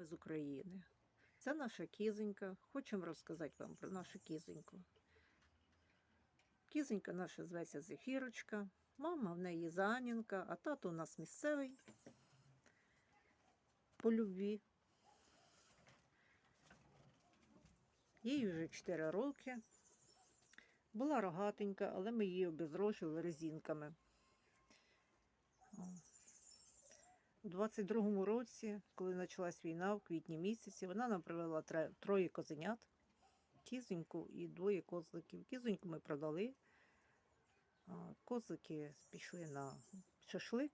Ми з України. Це наша кізонька. Хочемо розказати вам про нашу кізоньку. Кізонька наша зветься Зефірочка. Мама в неї Занінка, а тато у нас місцевий по любві. Їй вже 4 роки. Була рогатенька, але ми її обезрожили резинками. У 22-му році, коли почалась війна, в квітні місяці, вона нам привела троє козенят, кізоньку і двоє козликів. Кізоньку ми продали. Козлики пішли на шашлик.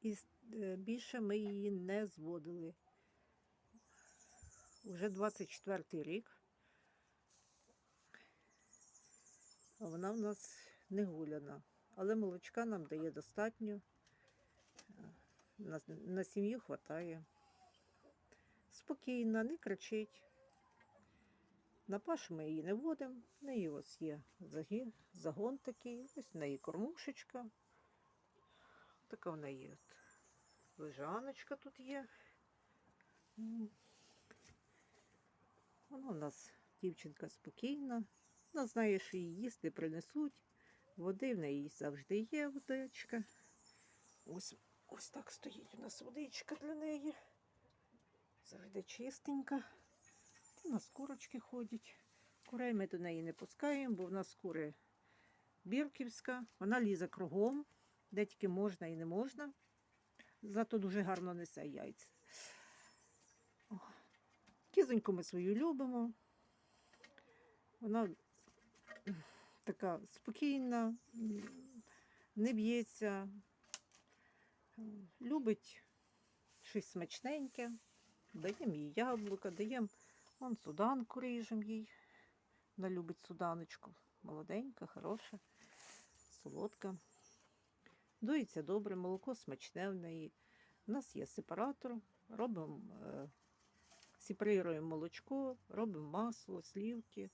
І е, більше ми її не зводили. Уже 24 й рік. А вона в нас не гуляна. Але молочка нам дає достатньо. Е, На, на сім'ю вистачає. Спокійна, не кричить. На пашу ми її не водимо. В неї ось є загін, загон такий, ось в неї кормушечка. Така в неї от лежаночка тут є. Вона у нас дівчинка спокійна. Вона знає, що їй їсти принесуть. Води в неї завжди є водичка. Ось, ось так стоїть у нас водичка для неї. Завжди чистенька. У нас курочки ходять. Курей ми до неї не пускаємо, бо в нас кури бірківська. Вона лізе кругом, де тільки можна і не можна. Зато дуже гарно несе яйця. Кізоньку ми свою любимо. Вона така спокійна, не б'ється, любить щось смачненьке. Даємо їй яблука, даємо вон суданку ріжемо їй. Вона любить суданочку. Молоденька, хороша, солодка. Дується добре, молоко смачне в неї. У нас є сепаратор, робимо, е, сепаруємо молочко, робимо масло, слівки.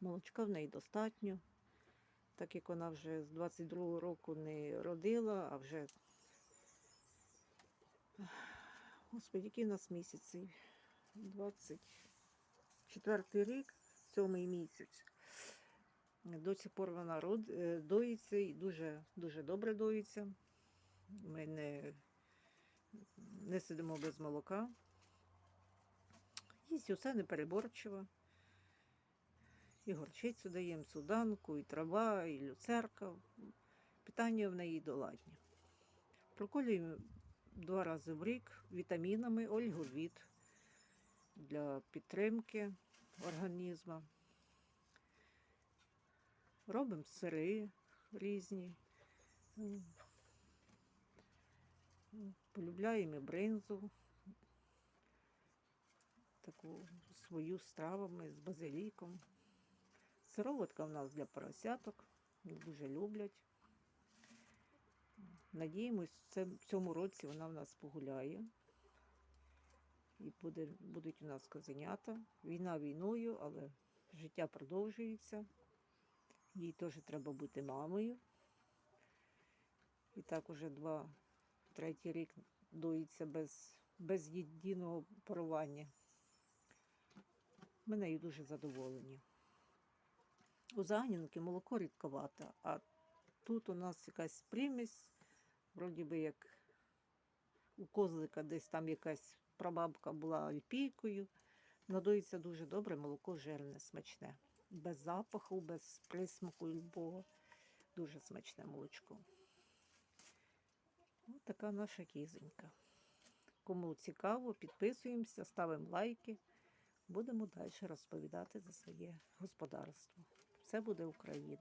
Молочка в неї достатньо, так як вона вже з 22-го року не родила, а вже. Господи, який у нас місяці? 24 рік, сьомий місяць. До сих пор вона род, е, доїться і дуже, дуже добре доїться. Ми не, не сидимо без молока. Їсть усе непереборчиво. І горчицю даємо, суданку, і трава, і люцерка. Питання в неї доладні. Проколюємо два рази в рік вітамінами ольговіт для підтримки організму. Робимо сири різні. Полюбляємо бринзу. Таку свою з травами, з базиліком. Сироватка в нас для поросяток. Дуже люблять. Надіємось, це- в цьому році вона в нас погуляє. І буде, будуть у нас козенята. Війна війною, але життя продовжується. Їй теж треба бути мамою. І так уже два, третій рік доїться без, без єдиного парування. Ми нею дуже задоволені. У Загнінки молоко рідковате, а тут у нас якась примість, вроді би як у козлика десь там якась прабабка була альпійкою. Надоїться дуже добре, молоко жирне, смачне. Без запаху, без присмаку любого. Дуже смачне молочко. Ось така наша кізонька. Кому цікаво, підписуємося, ставимо лайки. Будемо далі розповідати за своє господарство. Все буде Україна.